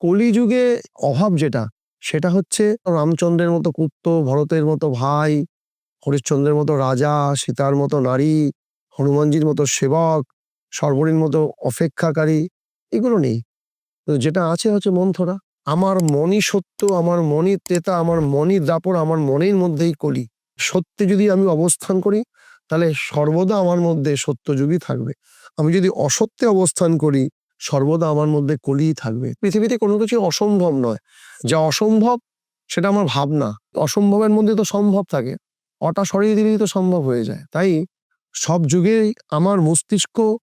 কলিযুগে অভাব যেটা, সেটা হচ্ছে রামচন্দ্রের মতো পুত্র, ভরতের মতো ভাই, হরিশ্চন্দ্রের মতো রাজা, সীতার মতো নারী, হনুমানজির মতো সেবক, সর্বরীর মতো অপেক্ষাকারী, এগুলো নেই। তো যেটা আছে হচ্ছে মন্থরা। আমার মনই সত্য, আমার মনই তেতা, আমার মনই দাপড় আমার মনের মধ্যেই কলি। সত্যে যদি আমি অবস্থান করি, তাহলে সর্বদা আমার মধ্যে সত্যযুগই থাকবে। আমি যদি অসত্যে অবস্থান করি সর্বদা আমার মধ্যে কলিই থাকবে। পৃথিবীতে কোনো কিছু অসম্ভব নয়। যা অসম্ভব, সেটা আমার ভাবনা। অসম্ভবের মধ্যে তো সম্ভব থাকে। অটা সরিয়ে দিলেই তো সম্ভব হয়ে যায়। তাই সব যুগেই আমার মস্তিষ্ক,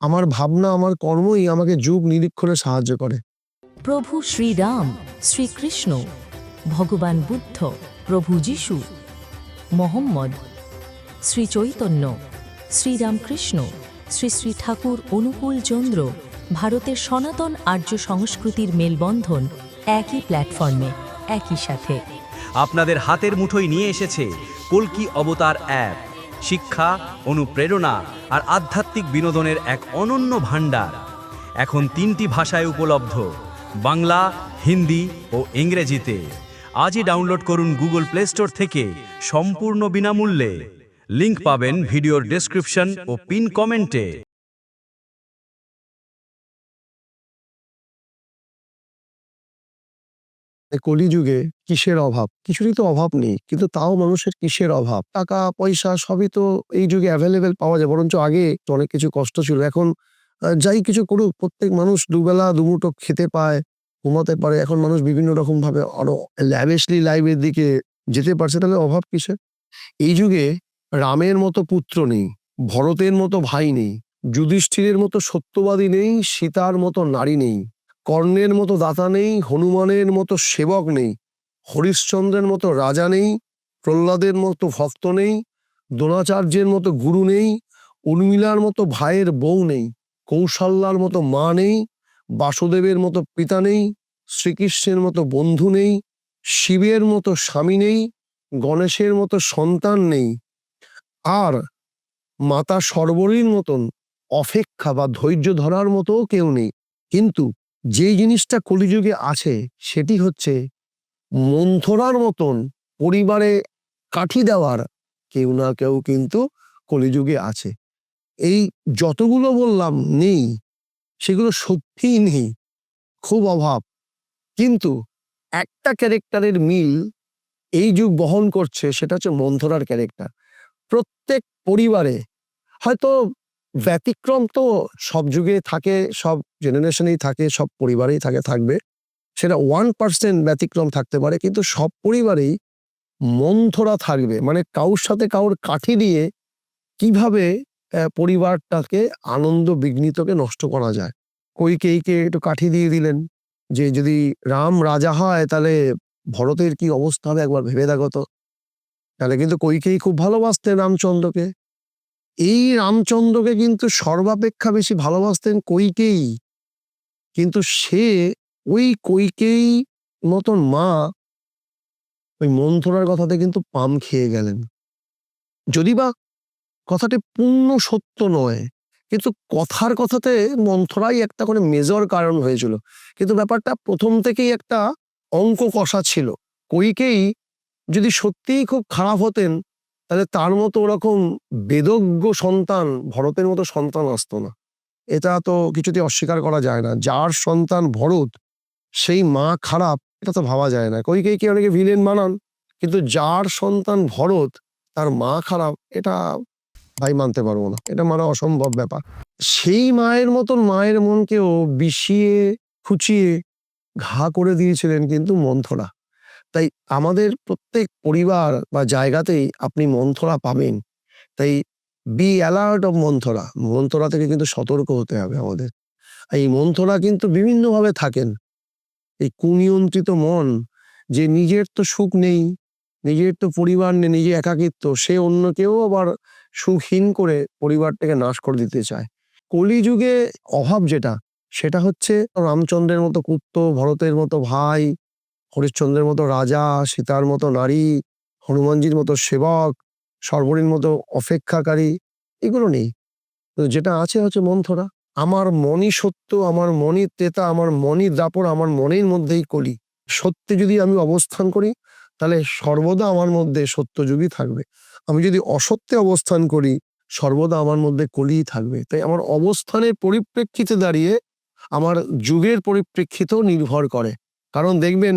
আমার ভাবনা, আমার কর্মই আমাকে যুগ নিরীক্ষণে সাহায্য করে। প্রভু শ্রীরাম, শ্রীকৃষ্ণ, ভগবান বুদ্ধ, প্রভু যিশু, মোহাম্মদ, শ্রী চৈতন্য, শ্রীরামকৃষ্ণ, শ্রী শ্রী ঠাকুর অনুকূল চন্দ্র ভারতের সনাতন আর্য সংস্কৃতির মেলবন্ধন একই প্ল্যাটফর্মে, একই সাথে। আপনাদের হাতের মুঠোয় নিয়ে এসেছে কল্কি অবতার অ্যাপ। শিক্ষা, অনুপ্রেরণা আর আধ্যাত্মিক বিনোদনের এক অনন্য ভাণ্ডার। এখন তিনটি ভাষায় উপলব্ধ, বাংলা, হিন্দি ও ইংরেজিতে। আজই ডাউনলোড করুন গুগল প্লে স্টোর থেকে সম্পূর্ণ বিনামূল্যে। লিংক পাবেন ভিডিওর ডেসক্রিপশন ও পিন কমেন্টে। কলিযুগে কিসের অভাব? কিছুরই তো অভাব নেই, কিন্তু তাও মানুষের কিসের অভাব? টাকা, পয়সা সবই তো এই যুগে অ্যাভেলেবেল পাওয়া যায়, বরঞ্চ আগে অনেক কিছু কষ্ট ছিল। এখন যাই কিছু করুক, প্রত্যেক মানুষ দুবেলা দুমুটো খেতে পায়, ঘুমাতে পারে। এখন মানুষ বিভিন্ন রকম ভাবে আরও ল্যাভিশলি লাইফের দিকে যেতে পারছে, তাহলে অভাব কিসের? এই যুগে রামের মতো পুত্র নেই, ভরতের মতো ভাই নেই, যুধিষ্ঠিরের মতো সত্যবাদী নেই, সীতার মতো নারী নেই। কর্ণের মতো দাতা নেই, হনুমানের মতো সেবক নেই, হরিশ্চন্দ্রের মতো রাজা নেই, প্রহ্লাদের মতো ভক্ত নেই, দ্রোণাচার্যের মতো গুরু নেই, উর্মিলার মতো ভাইয়ের বউ নেই কৌশল্যার মতো মা নেই, বাসুদেবের মতো পিতা নেই, শ্রীকৃষ্ণের মতো বন্ধু নেই, শিবের মতো স্বামী নেই, গণেশের মতো সন্তান নেই। আর মাতা সর্বরীর মতন অপেক্ষা বা ধৈর্য ধরার মতো কেউ নেই। কিন্তু যে জিনিসটা কলিযুগে আছে, সেটি হচ্ছে মন্থরার মতন পরিবারে কাঠি দেওয়ার কেউ না কেউ কিন্তু কলিযুগে আছে। এই যতগুলো বললাম নেই, সেগুলো সত্যিই নেই, খুব অভাব। কিন্তু একটা ক্যারেক্টারের মিল এই যুগ বহন করছে, সেটা হচ্ছে মন্থরার ক্যারেক্টার। প্রত্যেক পরিবারে হয়তো ব্যতিক্রম তো সব যুগে থাকে, সব জেনারেশনেই থাকে, সব পরিবারেই থাকে, থাকবে। সেটা ওয়ান পার্সেন্ট ব্যতিক্রম থাকতে পারে, কিন্তু সব পরিবারেই মন্থরা থাকবে। মানে কাউর সাথে কাউর কাঠি দিয়ে কীভাবে পরিবারটাকে, আনন্দ বিঘ্নিতকে নষ্ট করা যায়? কৈকেয়ীকে একটু কাঠি দিয়ে দিলেন? যে যদি রাম রাজা হয়, তাহলে ভরতের কি অবস্থা হবে? একবার ভেবে দেখো তো। তাহলে কিন্তু কৈকেয়ী খুব ভালোবাসতেন রামচন্দ্রকে। এই রামচন্দ্রকে কিন্তু সর্বাপেক্ষা বেশি ভালোবাসতেন কৈকেয়ী। কিন্তু সে ওই কৈকেয়ী মতন মা ওই মন্থরার কথাতে কিন্তু পাম খেয়ে গেলেন। যদি বা কথাটি পূর্ণ সত্য নয়, কিন্তু কথার কথাতে মন্থরাই একটা করে মেজর কারণ হয়েছিল। কিন্তু ব্যাপারটা প্রথম থেকেই একটা অঙ্ক কষা ছিল। কৈকেয়ী যদি সত্যিই খুব খারাপ হতেন তাহলে তার মতো ওরকম বেদজ্ঞ সন্তান ভরতের মতো সন্তান আসতো না। এটা তো কিছুতে অস্বীকার করা যায় না। যার সন্তান ভরত, সেই মা খারাপ, এটা তো ভাবা যায় না। কৈকেয়ীকে অনেকে ভিলেন বানান, কিন্তু যার সন্তান ভরত, তার মা খারাপ, এটা ভাই মানতে পারব না। এটা মানে অসম্ভব ব্যাপার। সেই মায়ের মতন মায়ের মনকেও বিষিয়ে, খুচিয়ে, ঘা করে দিয়েছিলেন কিন্তু মন্থরা। তাই আমাদের প্রত্যেক পরিবার বা জায়গাতেই আপনি মন্থরা পাবেন। তাই be alert of Manthara Manthara থেকে কিন্তু সতর্ক হতে হবে আমাদের। এই মন্থরা কিন্তু বিভিন্নভাবে থাকেন। এই কুনিয়ন্ত্রিত মন, যে নিজের তো সুখ নেই, নিজের তো পরিবার নেই, নিজে একাকিত্ব, সে অন্যকেও আবার সুখহীন করে পরিবারটাকে নাশ করে দিতে চায়। কলিযুগে অভাব যেটা, সেটা হচ্ছে রামচন্দ্রের মতো কুত্ত, ভরতের মতো ভাই হরিশ্চন্দ্রের মতো রাজা, সীতার মতো নারী, হনুমানজির মতো সেবক, সর্বরীর মতো অপেক্ষাকারী, এগুলো নেই। যেটা আছে হচ্ছে মন্থরা আমার মনই সত্য, আমার মনই তেতা, আমার মনই দাপড় আমার মনের মধ্যেই কলি। সত্যে যদি আমি অবস্থান করি, তাহলে সর্বদা আমার মধ্যে সত্যযুগই থাকবে। আমি যদি অসত্যে অবস্থান করি, সর্বদা আমার মধ্যে কলিই থাকবে। তাই আমার অবস্থানের পরিপ্রেক্ষিতে দাঁড়িয়ে, আমার যুগের পরিপ্রেক্ষিতেও নির্ভর করে। কারণ দেখবেন,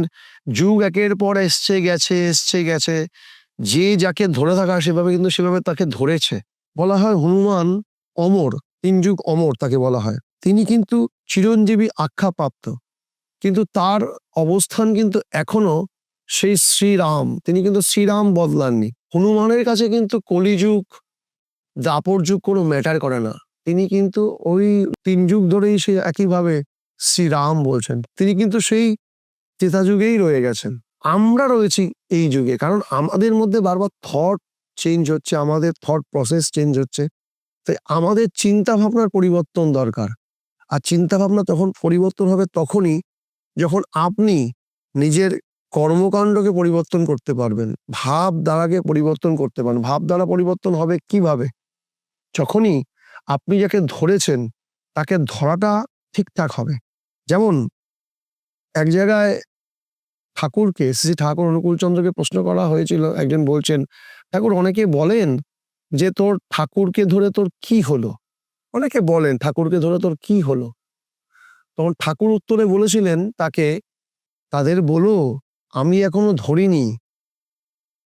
যুগ একের পর এসছে, গেছে এসছে, গেছে। যে যাকে ধরে থাকা সেভাবে কিন্তু সেভাবে তাকে ধরেছে। বলা হয় হনুমান অমর, তিন যুগ অমর তাকে বলা হয়। তিনি কিন্তু চিরঞ্জীবী আখ্যাপ্রাপ্ত। কিন্তু তার অবস্থান কিন্তু এখনও সেই শ্রীরাম। তিনি কিন্তু শ্রীরাম বদলাননি। হনুমানের কাছে কিন্তু কলিযুগ, দাপর যুগ কোনো ম্যাটার করে না। তিনি কিন্তু ওই তিন যুগ ধরেই সে একইভাবে শ্রীরাম বলছেন। তিনি কিন্তু সেই ত্রেতা যুগেই রয়ে গেছেন। আমরা রয়েছি এই যুগে, কারণ আমাদের মধ্যে বারবার থট চেঞ্জ হচ্ছে, আমাদের থট প্রসেস চেঞ্জ হচ্ছে। তাই আমাদের চিন্তা ভাবনার পরিবর্তন দরকার। আর চিন্তা ভাবনা তখন পরিবর্তন হবে তখনই যখন আপনি নিজের কর্মকাণ্ডকে পরিবর্তন করতে পারবেন, ভাব দ্বারাকে পরিবর্তন করতে পারেন ভাব দ্বারা পরিবর্তন হবে কীভাবে? যখনই আপনি যাকে ধরেছেন, তাকে ধরাটা ঠিকঠাক হবে। যেমন এক জায়গায় ঠাকুরকে, শ্রী ঠাকুর অনুকূলচন্দ্রকে প্রশ্ন করা হয়েছিল। একজন বলছেন, ঠাকুর, অনেকে বলেন যে তোর ঠাকুরকে ধরে তোর কি হলো? অনেকে বলেন, ঠাকুরকে ধরে তোর কি হলো? তখন ঠাকুর উত্তরে বলেছিলেন তাকে, তাদের বলো, আমি এখনও ধরিনি।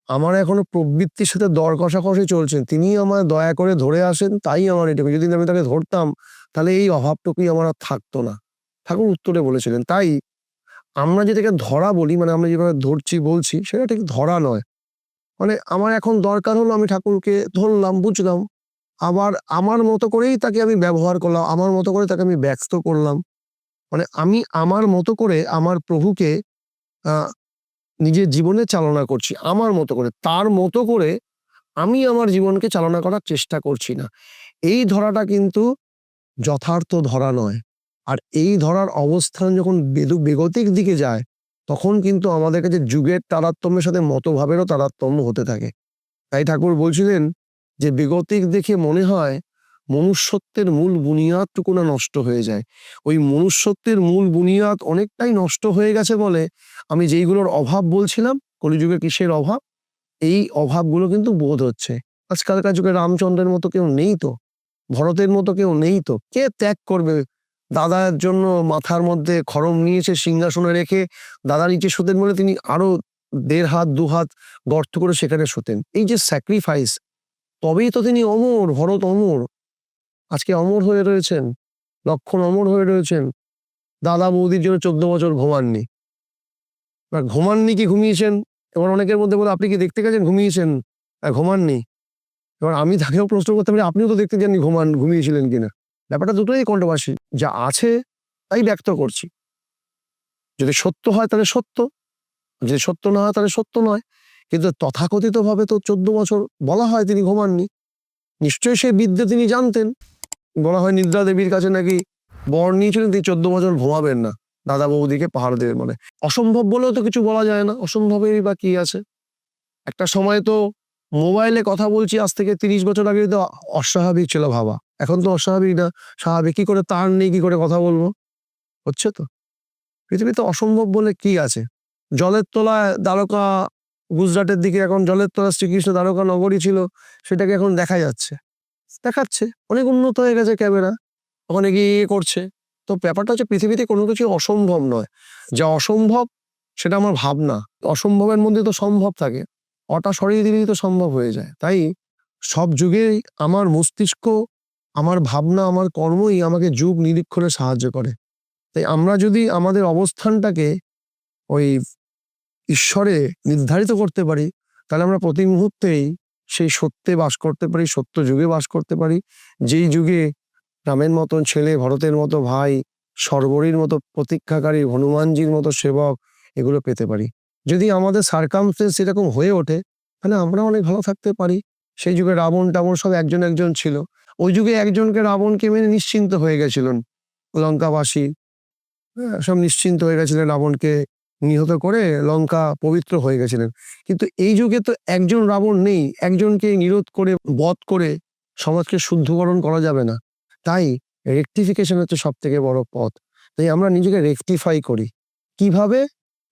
আমার এখনও প্রবৃত্তির সাথে দর কষাকষি চলছেন তিনি আমার দয়া করে ধরে আসেন, তাই আমার এটুকু। যদি আমি তাকে ধরতাম, তাহলে এই অভাবটুকুই আমার আর থাকতো না। ঠাকুর উত্তরে বলেছিলেন, তাই আমরা যেটাকে ধরা বলি মানে আমরা যেভাবে ধরছি, বলছি, সেটা ঠিক ধরা নয়। মানে আমার এখন দরকার হলো আমি ঠাকুরকে ধরলাম, বুঝলাম। আবার আমার মতো করেই তাকে আমি ব্যবহার করলাম, আমার মতো করে তাকে আমি ব্যস্ত করলাম। মানে আমি আমার মতো করে আমার প্রভুকে নিজের জীবনে চালনা করছি, আমার মতো করে। তার মতো করে আমি আমার জীবনকে চালনা করার চেষ্টা করছি না। এই ধরাটা কিন্তু যথার্থ ধরা নয়। আর এই ধরার অবস্থান যখন বেদু বেগতিক দিকে যায়, তখন কিন্তু আমাদের কাছে যুগের তারতম্যের সাথে মতভাবেরও তারতম্য হতে থাকে। তাই ঠাকুর বলছিলেন যে, বেগতিক দেখে মনে হয় মনুষ্যত্বের মূল বুনিয়াদটুকু না নষ্ট হয়ে যায়। ওই মনুষ্যত্বের মূল বুনিয়াদ অনেকটাই নষ্ট হয়ে গেছে বলে আমি যেইগুলোর অভাব বলছিলাম কলিযুগে কিসের অভাব? এই অভাবগুলো কিন্তু বোধ হচ্ছে। আজকালকার যুগে রামচন্দ্রের মতো কেউ নেই তো, ভরতের মতো কেউ নেই তো, কে ত্যাগ করবে দাদার জন্য মাথার মধ্যে খড়ম নিয়েছে সিংহাসনে রেখে দাদা নিচে শুতেন বলে তিনি আরও দেড় হাত দু হাত গর্ত করে সেখানে শুতেন। এই যে স্যাক্রিফাইস তবেই তো তিনি অমর ভরত অমর। আজকে অমর হয়ে রয়েছেন লক্ষণ অমর হয়ে রয়েছেন। দাদা বৌদির জন্য চোদ্দ বছর ঘুমাননি। এবার ঘুমাননি কি ঘুমিয়েছেন? এবার অনেকের মধ্যে বলে আপনি কি দেখতে গেছেন? ঘুমিয়েছেন? "হ্যাঁ, ঘুমাননি। এবার আমি তাকেও প্রশ্ন করতে পারি আপনিও তো দেখতে যাননি ঘুমান ঘুমিয়েছিলেন কিনা? ব্যাপারটা দুটোই কন্ট্রোভার্সি যা আছে তাই ব্যক্ত করছি। যদি সত্য হয় তাহলে সত্য, যদি সত্য না হয় তাহলে সত্য নয়। কিন্তু তথাকথিত ভাবে তো চোদ্দ বছর বলা হয় তিনি ঘুমাননি। নিশ্চয়ই সেই বিদ্যে তিনি জানতেন। বলা হয় নিদ্রা দেবীর কাছে নাকি বর নিয়েছিলেন, তিনি চোদ্দ বছর ঘুমাবেন না। দাদা বৌদিকে পাহাড় দেবেন মানে অসম্ভব বলেও তো কিছু বলা যায় না। অসম্ভবেরই বা কি আছে? একটা সময় তো মোবাইলে কথা বলছি, আজ থেকে তিরিশ বছর আগে তো অস্বাভাবিক ছিল ভাবা। এখন তো অস্বাভাবিক না। স্বাভাবিক কি করে তার নেই, কি করে কথা বলব? হচ্ছে তো। পৃথিবীতে অসম্ভব বলে কি আছে? জলের তলায় দ্বারকা গুজরাটের দিকে এখন জলের তলায় শ্রীকৃষ্ণ দ্বারকা নগরী ছিল, সেটাকে এখন দেখা যাচ্ছে। দেখাচ্ছে। অনেক উন্নত হয়ে গেছে ক্যামেরা। ওখানে গিয়ে ইয়ে করছে। তো ব্যাপারটা হচ্ছে পৃথিবীতে কোনো কিছু অসম্ভব নয়। যা অসম্ভব, সেটা আমার ভাবনা। অসম্ভবের মধ্যে তো সম্ভব থাকে। অটা সরিয়ে দিলেই তো সম্ভব হয়ে যায়। তাই সব যুগেই আমার মস্তিষ্ক আমার ভাবনা, আমার কর্মই আমাকে যুগ নিরীক্ষণে সাহায্য করে। তাই আমরা যদি আমাদের অবস্থানটাকে ওই ঈশ্বরে নির্ধারিত করতে পারি, তাহলে আমরা প্রতি মুহূর্তেই সেই সত্যে বাস করতে পারি, সত্য যুগে বাস করতে পারি। যেই যুগে রামের মতন ছেলে, ভরতের মতো ভাই, সর্বরীর মতো প্রতীক্ষাকারী, হনুমানজির মতো সেবক এগুলো পেতে পারি। যদি আমাদের সার্কামস্টেন্স এরকম হয়ে ওঠে, তাহলে আমরা অনেক ভালো থাকতে পারি। সেই যুগে রাবণ টাবণ সব একজন একজন ছিল। ওই যুগে একজনকে রাবণকে মেনে নিশ্চিন্ত হয়ে গেছিলেন লঙ্কাবাসী। হ্যাঁ, সব নিশ্চিন্ত হয়ে গেছিলেন রাবণকে নিহত করে লঙ্কা পবিত্র হয়ে গেছিলেন। কিন্তু এই যুগে তো একজন রাবণ নেই একজনকে নিরোধ করে বধ করে সমাজকে শুদ্ধকরণ করা যাবে না। তাই রেকটিফিকেশন হচ্ছে সব থেকে বড় পথ। তাই আমরা নিজেকে রেকটিফাই করি। কীভাবে?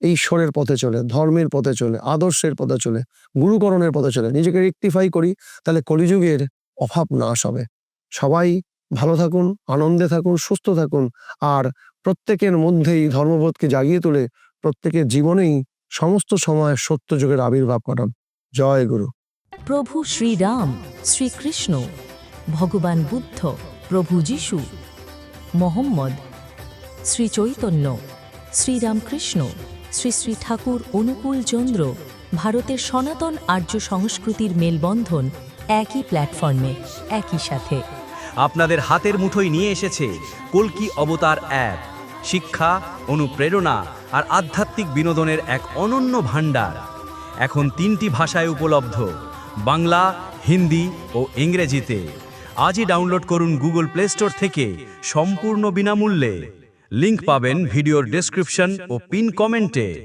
ঈশ্বরের পথে চলে ধর্মের পথে চলে আদর্শের পথে চলে গুরুকরণের পথে চলে। নিজেকে রেকটিফাই করি তাহলে কলিযুগের অভাব নাশ হবে। সবাই ভালো থাকুন, আনন্দে থাকুন, সুস্থ থাকুন। আর প্রত্যেকের মধ্যেই ধর্মবোধকে জাগিয়ে তুলে প্রত্যেকের জীবনেই সমস্ত সময় সত্য যুগের আবির্ভাব করান জয় গুরু। প্রভু শ্রীরাম, শ্রীকৃষ্ণ, ভগবান বুদ্ধ, প্রভু যীশু, মোহাম্মদ, শ্রী চৈতন্য, শ্রীরামকৃষ্ণ, শ্রী শ্রী ঠাকুর অনুকূল চন্দ্র, ভারতের সনাতন আর্য সংস্কৃতির মেলবন্ধন একই প্ল্যাটফর্মে একই সাথে। আপনাদের হাতের মুঠোয় নিয়ে এসেছে কলকি অবতার অ্যাপ শিক্ষা, অনুপ্রেরণা আর আধ্যাত্মিক বিনোদনের এক অনন্য ভাণ্ডার। এখন তিনটি ভাষায় উপলব্ধ, বাংলা, হিন্দি ও ইংরেজিতে। আজই ডাউনলোড করুন গুগল প্লে স্টোর থেকে সম্পূর্ণ বিনামূল্যে। লিংক পাবেন ভিডিওর ডেসক্রিপশন ও পিন কমেন্টে।